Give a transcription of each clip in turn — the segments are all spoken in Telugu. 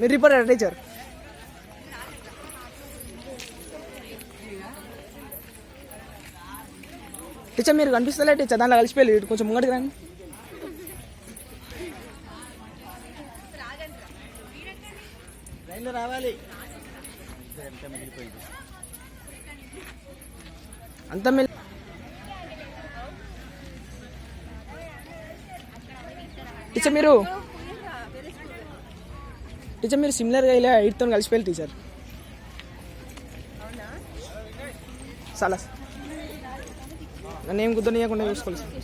మీరు రిపోర్ట్ టీచర్ టీచర్ మీరు కనిపిస్తలే టీచర్. దాంట్లో కలిసిపోయి ఇటు కొంచెం ముంగడికి రండి. రావాలి. అంత టీచర్ మీరు? టీచర్ మీరు సిమిలర్గా ఇలా ఎయిట్తో కలిసిపోయారు టీచర్. చాలా. నన్ను ఏం కుదరనీయకుండా చూసుకోవాలి సార్.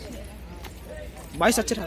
బాయ్స్ వచ్చారా?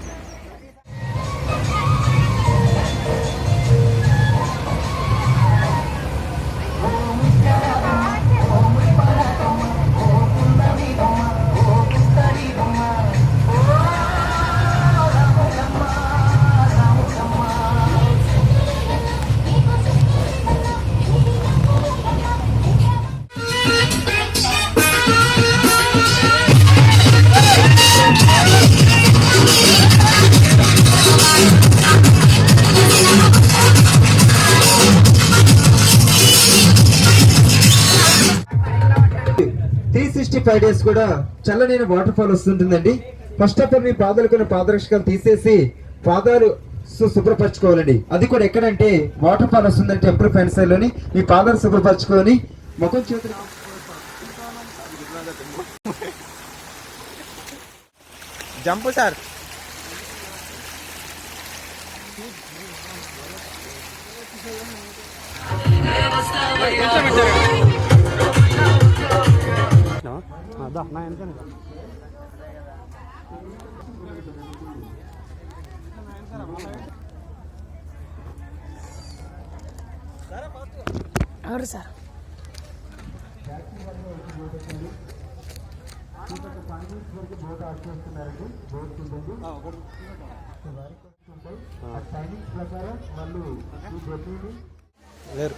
ఫైవ్ డేస్ కూడా చల్లనైన వాటర్ ఫాల్ వస్తుంటుందండి. ఫస్ట్ ఆఫ్ ఆల్ మీ పాదాలకున్న పాదరక్షకాలు తీసేసి పాదాలు సు- శుభ్రపరచుకోవాలండి. అది కూడా ఎక్కడంటే వాటర్ ఫాల్ వస్తుందంటే టెంపుల్ ఫ్యాన్ సైడ్లోని మీ పాదాలు శుభ్రపరచుకొని ముఖం చేతులు జంప్ సార్. ఎవరు సార్ ప్రకారం వాళ్ళు లేరు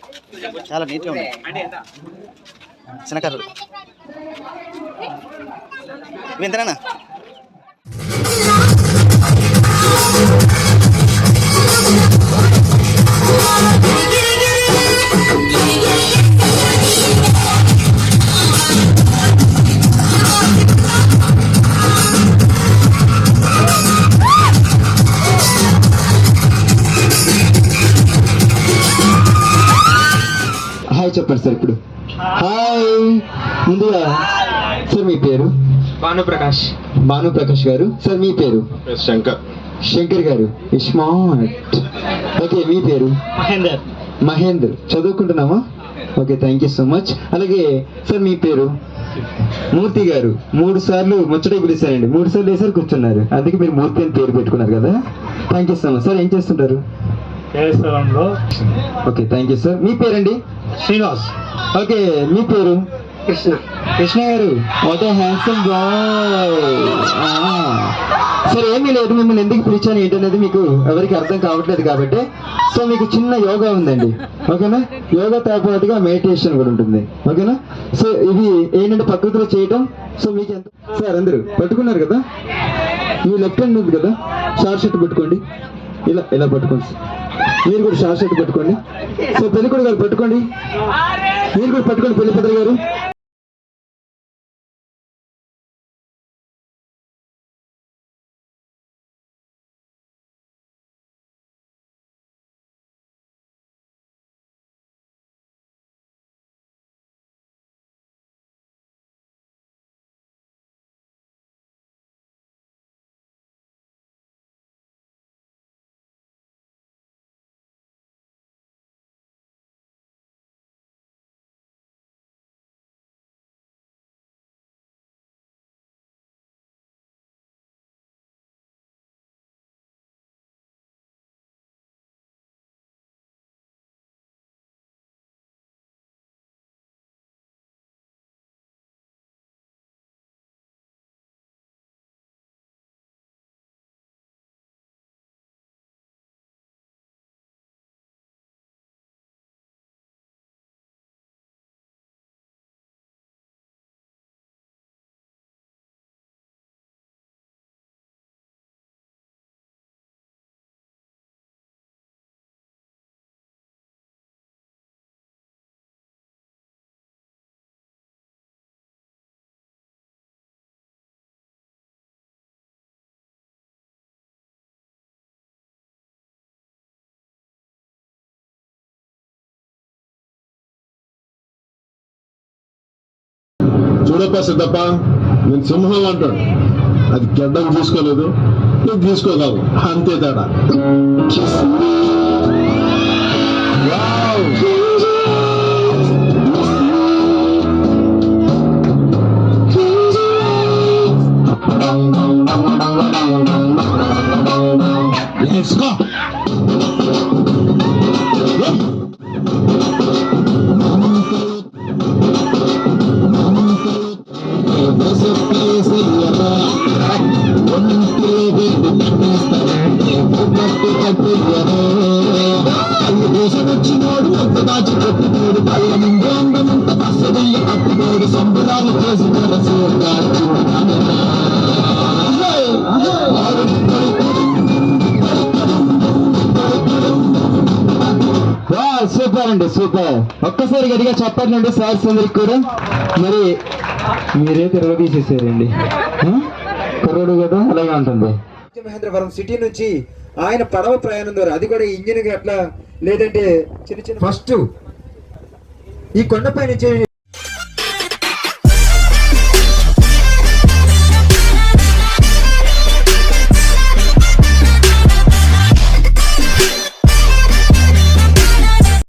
చాలా నీట్గా ఉంది చిన్నకర్రు వింతనా హాయ్ చెప్పండి సార్ ఇప్పుడు. హాయ్. ముందుగా సార్ మీ పేరు? భానుప్రకాష్ భానుప్రకాష్ గారు. సార్ మీ పేరు? శంకర్. శంకర్ గారు. స్మార్ట్ ఓకే మీ పేరు? Mahender. Mahender. చదువుకుంటున్నామా okay thank you so much అలాగే సార్ మీ పేరు? మూర్తి గారు. మూడు సార్లు ముచ్చట పిలిచారండి. మూడు సార్లు వేసారు కూర్చున్నారు. అందుకే మీరు మూర్తి అని పేరు పెట్టుకున్నారు కదా. Thank you so much sir ఏం చేస్తుంటారు? దేవస్థానంలో ఓకే థ్యాంక్ యూ సార్ మీ పేరండి? శ్రీనివాస్. ఓకే మీ పేరు? కృష్ణ. కృష్ణ గారు వాట్ హ్యాండ్సమ్ సరే ఏమీ లేదు మిమ్మల్ని ఎందుకు పిలిచాను ఏంటనేది మీకు ఎవరికి అర్థం కావట్లేదు కాబట్టి. సో మీకు చిన్న యోగా ఉందండి. ఓకేనా? యోగాతో పాటుగా మెడిటేషన్ కూడా ఉంటుంది. ఓకేనా? సో ఇవి ఏంటంటే ప్రకృతిలో చేయటం. సో మీకు ఎంత సార్ అందరూ పట్టుకున్నారు కదా? మీ లెఫ్ట్ హ్యాండ్ ఉంది కదా? షార్ట్ షర్ట్ పట్టుకోండి. ఇలా ఇలా పట్టుకోండి. మీరు కూడా షార్ట్ షర్ట్ పట్టుకోండి. సో పెళ్ళికొడు గారు పట్టుకోండి. మీరు కూడా పట్టుకోండి పెళ్ళి గారు. చూడప్ప సిద్ధప్ప? నేను సింహం అంటాడు అది గడ్డం తీసుకోలేదు. నువ్వు తీసుకోగలవు. అంతే తేడా. I'm gonna go to the hospital and get some blood to test for the sugar. అండి సూపర్. ఒక్కసారి గట్టిగా చెప్పండి సార్స్ అందరికి కూడా. మరి మీరే తిరగ తీసేసారండి. కుర్రోడు కూడా అలాగే ఉంటుంది. మహేంద్రవరం సిటీ నుంచి ఆయన పడవ ప్రయాణం ద్వారా అది కూడా ఇంజిన్ అట్లా లేదంటే చిన్న చిన్న ఫస్ట్ ఈ కొండపై నుంచి